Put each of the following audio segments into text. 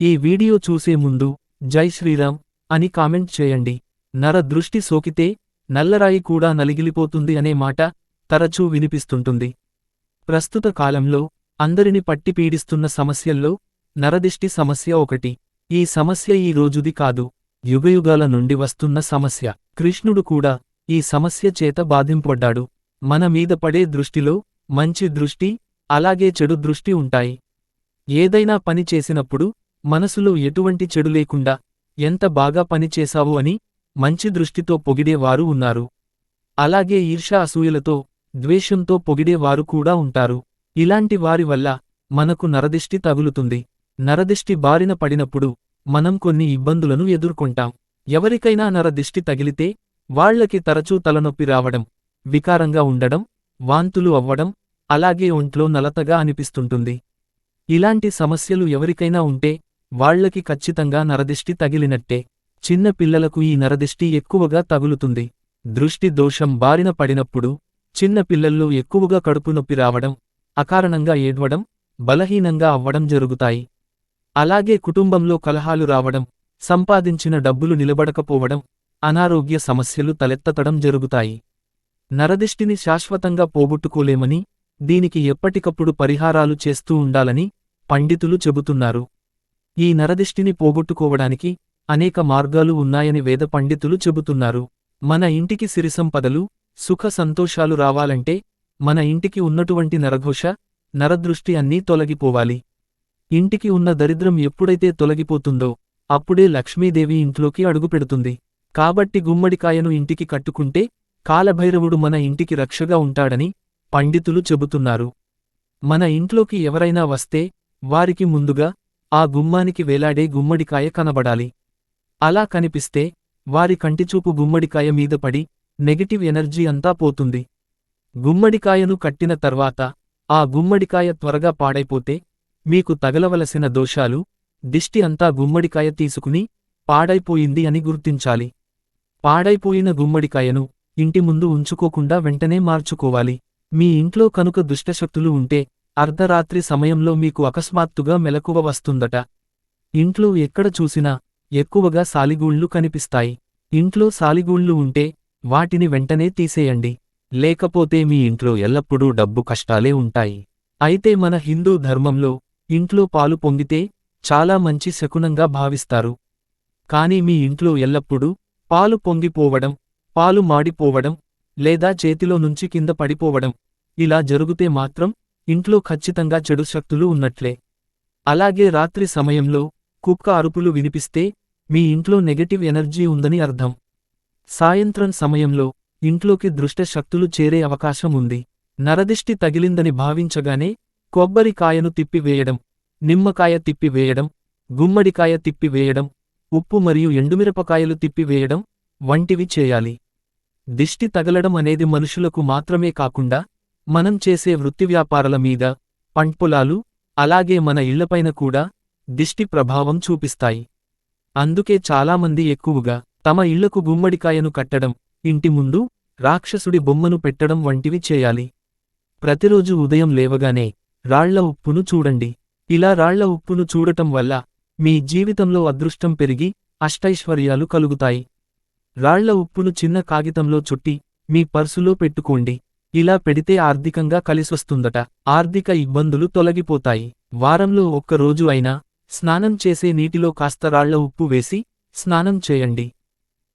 ఈ వీడియో చూసే ముందు జై శ్రీరామ్ అని కామెంట్ చేయండి. నర దృష్టి సోకితే నల్లరాయి కూడా నలిగిలిపోతుంది అనే మాట తరచూ వినిపిస్తుంటుంది. ప్రస్తుత కాలంలో అందరిని పట్టి పీడిస్తున్న సమస్యల్లో నరదిష్టి సమస్య ఒకటి. ఈ సమస్య ఈ రోజుది కాదు. యుగయుగాల నుండి వస్తున్న సమస్య. కృష్ణుడు కూడా ఈ సమస్య చేత బాధింపడ్డాడు మన మీద పడే దృష్టిలో మంచి దృష్టి అలాగే చెడు దృష్టి ఉంటాయి. ఏదైనా పని చేసినప్పుడు మనసులో ఎటువంటి చెడు లేకుండా ఎంత బాగా పనిచేశావు అని మంచి దృష్టితో పొగిడేవారు ఉన్నారు. అలాగే ఈర్ష అసూయలతో ద్వేషంతో పొగిడేవారు కూడా ఉంటారు. ఇలాంటి వారి వల్ల మనకు నరదిష్టి తగులుతుంది. నరదిష్టి బారిన పడినప్పుడు మనం కొన్ని ఇబ్బందులను ఎదుర్కొంటాం. ఎవరికైనా నరదిష్టి తగిలితే వాళ్ళకి తరచూ తలనొప్పి రావడం వికారంగా ఉండడం వాంతులు అవ్వడం అలాగే ఒంట్లో నలతగా అనిపిస్తుంటుంది. ఇలాంటి సమస్యలు ఎవరికైనా ఉంటే వాళ్ళకి ఖచ్చితంగా నరదిష్టి తగిలినట్టే. చిన్న పిల్లలకు ఈ నరదిష్టి ఎక్కువగా తగులుతుంది. దృష్టి దోషం బారిన పడినప్పుడు చిన్న పిల్లల్లో ఎక్కువగా కడుపు నొప్పి రావడం అకారణంగా ఏడ్వడం బలహీనంగా అవ్వడం జరుగుతాయి. అలాగే కుటుంబంలో కలహాలు రావడం సంపాదించిన డబ్బులు నిలబడకపోవడం అనారోగ్య సమస్యలు తలెత్తతడం జరుగుతాయి. నరదిష్టిని శాశ్వతంగా పోగొట్టుకోలేమని దీనికి ఎప్పటికప్పుడు పరిహారాలు చేస్తూ ఉండాలని పండితులు చెబుతున్నారు. ఈ నరదిష్టిని పోగొట్టుకోవడానికి అనేక మార్గాలు ఉన్నాయని వేద పండితులు చెబుతున్నారు. మన ఇంటికి సిరిసంపదలు సుఖ సంతోషాలు రావాలంటే మన ఇంటికి ఉన్నటువంటి నరఘోష నరదృష్టి అన్నీ తొలగిపోవాలి. ఇంటికి ఉన్న దరిద్రం ఎప్పుడైతే తొలగిపోతుందో అప్పుడే లక్ష్మీదేవి ఇంట్లోకి అడుగుపెడుతుంది. కాబట్టి గుమ్మడికాయను ఇంటికి కట్టుకుంటే కాలభైరవుడు మన ఇంటికి రక్షగా ఉంటాడని పండితులు చెబుతున్నారు. మన ఇంట్లోకి ఎవరైనా వస్తే వారికి ముందుగా ఆ గుమ్మానికి వేలాడే గుమ్మడికాయ కనబడాలి. అలా కనిపిస్తే వారి కంటిచూపు గుమ్మడికాయ మీద పడి నెగటివ్ ఎనర్జీ అంతా పోతుంది. గుమ్మడికాయను కట్టిన తర్వాత ఆ గుమ్మడికాయ త్వరగా పాడైపోతే మీకు తగలవలసిన దోషాలు దిష్టి అంతా గుమ్మడికాయ తీసుకుని పాడైపోయింది అని గుర్తించాలి. పాడైపోయిన గుమ్మడికాయను ఇంటి ముందు ఉంచుకోకుండా వెంటనే మార్చుకోవాలి. మీ ఇంట్లో కనుక దుష్టశక్తులు ఉంటే అర్ధరాత్రి సమయంలో మీకు అకస్మాత్తుగా మెలకువ వస్తుందట. ఇంట్లో ఎక్కడ చూసినా ఎక్కువగా సాలిగూళ్ళు కనిపిస్తాయి. ఇంట్లో సాలిగూళ్ళు ఉంటే వాటిని వెంటనే తీసేయండి. లేకపోతే మీ ఇంట్లో ఎల్లప్పుడూ డబ్బు కష్టాలే ఉంటాయి. అయితే మన హిందూ ధర్మంలో ఇంట్లో పాలు పొంగితే చాలా మంచి శకునంగా భావిస్తారు. కాని మీ ఇంట్లో ఎల్లప్పుడూ పాలు పొంగిపోవడం పాలు మాడిపోవడం లేదా చేతిలో నుంచి కింద పడిపోవడం ఇలా జరుగుతే మాత్రం ఇంట్లో ఖచ్చితంగా చెడు శక్తులు ఉన్నట్లే. అలాగే రాత్రి సమయంలో కుక్క అరుపులు వినిపిస్తే మీ ఇంట్లో నెగటివ్ ఎనర్జీ ఉందని అర్థం. సాయంత్రం సమయంలో ఇంట్లోకి దృష్ట శక్తులు చేరే అవకాశం ఉంది. నరదిష్టి తగిలిందని భావించగానే కొబ్బరికాయను తిప్పివేయడం నిమ్మకాయ తిప్పివేయడం గుమ్మడికాయ తిప్పివేయడం ఉప్పు మరియు ఎండుమిరపకాయలు తిప్పివేయడం వంటివి చేయాలి. దిష్టి తగలడం అనేది మనుషులకు మాత్రమే కాకుండా మనం చేసే వృత్తి వ్యాపారాల మీద పంట్పొలాలు అలాగే మన ఇళ్ళపైన కూడా దిష్టి ప్రభావం చూపిస్తాయి. అందుకే చాలామంది ఎక్కువగా తమ ఇళ్ళకు గుమ్మడికాయను కట్టడం ఇంటి ముందు రాక్షసుడి బొమ్మను పెట్టడం వంటివి చేయాలి. ప్రతిరోజు ఉదయం లేవగానే రాళ్ళ ఉప్పును చూడండి. ఇలా రాళ్ళ ఉప్పును చూడటం వల్ల మీ జీవితంలో అదృష్టం పెరిగి అష్టైశ్వర్యాలు కలుగుతాయి. రాళ్ళ ఉప్పును చిన్న కాగితంలో చుట్టి మీ పర్సులో పెట్టుకోండి. ఇలా పెడితే ఆర్థికంగా కలిసొస్తుందట. ఆర్థిక ఇబ్బందులు తొలగిపోతాయి. వారంలో ఒక్కరోజు అయినా స్నానం చేసే నీటిలో కాస్త రాళ్ళ ఉప్పు వేసి స్నానం చేయండి.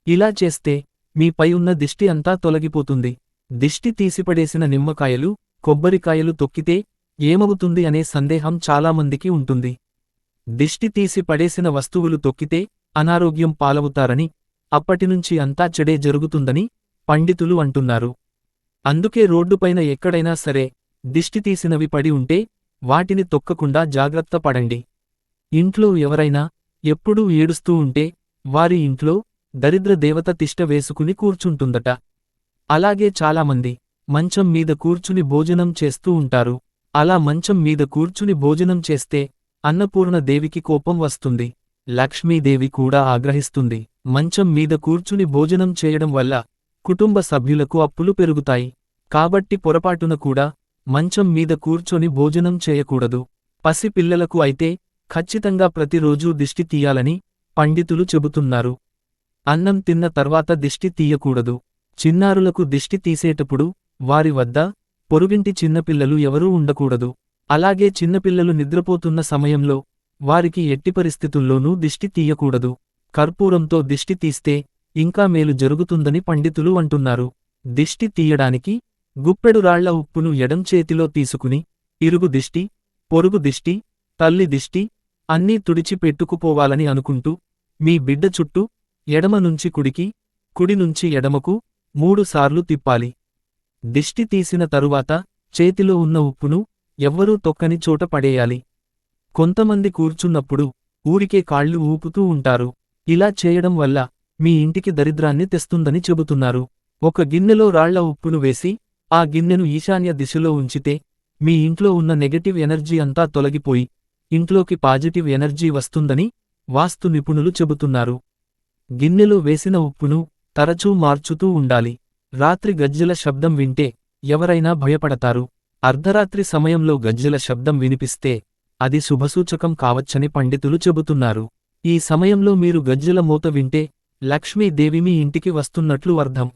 ఇలా చేస్తే మీపై ఉన్న దిష్టి అంతా తొలగిపోతుంది. దిష్టి తీసిపడేసిన నిమ్మకాయలు కొబ్బరికాయలు తొక్కితే ఏమవుతుంది అనే సందేహం చాలామందికి ఉంటుంది. దిష్టి తీసి పడేసిన వస్తువులు తొక్కితే అనారోగ్యం పాలవుతారని అప్పటినుంచి అంతా చెడే జరుగుతుందని పండితులు అంటున్నారు. అందుకే రోడ్డుపైన ఎక్కడైనా సరే దిష్టి తీసినవి పడి ఉంటే వాటిని తొక్కకుండా జాగ్రత్త పడండి. ఇంట్లో ఎవరైనా ఎప్పుడూ ఏడుస్తూ ఉంటే వారి ఇంట్లో దరిద్ర దేవత తిష్ట వేసుకుని కూర్చుంటుందట. అలాగే చాలామంది మంచం మీద కూర్చుని భోజనం చేస్తూ ఉంటారు. అలా మంచం మీద కూర్చుని భోజనం చేస్తే అన్నపూర్ణ దేవికి కోపం వస్తుంది. లక్ష్మీదేవి కూడా ఆగ్రహిస్తుంది. మంచం మీద కూర్చుని భోజనం చేయడం వల్ల కుటుంబ సభ్యులకు అప్పులు పెరుగుతాయి. కాబట్టి పొరపాటున కూడా మంచం మీద కూర్చొని భోజనం చేయకూడదు. పసి పిల్లలకు అయితే ఖచ్చితంగా ప్రతిరోజూ దిష్టి తీయాలని పండితులు చెబుతున్నారు. అన్నం తిన్న తర్వాత దిష్టి తీయకూడదు. చిన్నారులకు దిష్టి తీసేటప్పుడు వారి వద్ద పొరుగింటి చిన్నపిల్లలు ఎవరూ ఉండకూడదు. అలాగే చిన్నపిల్లలు నిద్రపోతున్న సమయంలో వారికి ఎట్టి పరిస్థితుల్లోనూ దిష్టి తీయకూడదు. కర్పూరంతో దిష్టి తీస్తే ఇంకా మేలు జరుగుతుందని పండితులు అంటున్నారు. దిష్టి తీయడానికి గుప్పెడు రాళ్ళ ఉప్పును ఎడం చేతిలో తీసుకుని ఇరుగు దిష్టి పొరుగు దిష్టి తల్లి దిష్టి అన్నీ తుడిచి పెట్టుకుపోవాలని అనుకుంటూ మీ బిడ్డ చుట్టూ ఎడమ నుంచి కుడికి కుడి నుంచి ఎడమకు మూడుసార్లు తిప్పాలి. దిష్టి తీసిన తరువాత చేతిలో ఉన్న ఉప్పును ఎవ్వరూ తొక్కని చోట పడేయాలి. కొంతమంది కూర్చున్నప్పుడు ఊరికే కాళ్ళు ఊపుతూ ఉంటారు. ఇలా చేయడం వల్ల మీ ఇంటికి దరిద్రాన్ని తెస్తుందని చెబుతున్నారు. ఒక గిన్నెలో రాళ్ళ ఉప్పును వేసి ఆ గిన్నెను ఈశాన్య దిశలో ఉంచితే మీ ఇంట్లో ఉన్న నెగటివ్ ఎనర్జీ అంతా తొలగిపోయి ఇంట్లోకి పాజిటివ్ ఎనర్జీ వస్తుందని వాస్తు నిపుణులు చెబుతున్నారు. గిన్నెలో వేసిన ఉప్పును తరచూ మార్చుతూ ఉండాలి. రాత్రి గజ్జల శబ్దం వింటే ఎవరైనా భయపడతారు. అర్ధరాత్రి సమయంలో గజ్జల శబ్దం వినిపిస్తే అది శుభసూచకం కావచ్చని పండితులు చెబుతున్నారు. ఈ సమయంలో మీరు గజ్జల మూత వింటే లక్ష్మీదేవి మీ ఇంటికి వస్తున్నట్లు అర్థం.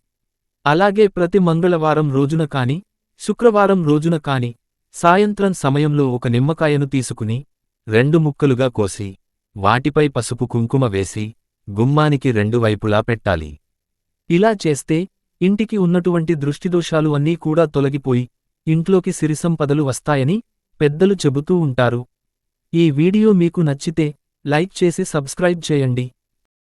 అలాగే ప్రతి మంగళవారం రోజున కాని శుక్రవారం రోజున కాని సాయంత్రం సమయంలో ఒక నిమ్మకాయను తీసుకుని రెండు ముక్కలుగా కోసి వాటిపై పసుపు కుంకుమ వేసి గుమ్మానికి రెండు వైపులా పెట్టాలి. ఇలా చేస్తే ఇంటికి ఉన్నటువంటి దృష్టిదోషాలు అన్నీ కూడా తొలగిపోయి ఇంట్లోకి సిరిసంపదలు వస్తాయని పెద్దలు చెబుతూ ఉంటారు. ఈ వీడియో మీకు నచ్చితే లైక్ చేసి సబ్స్క్రైబ్ చేయండి.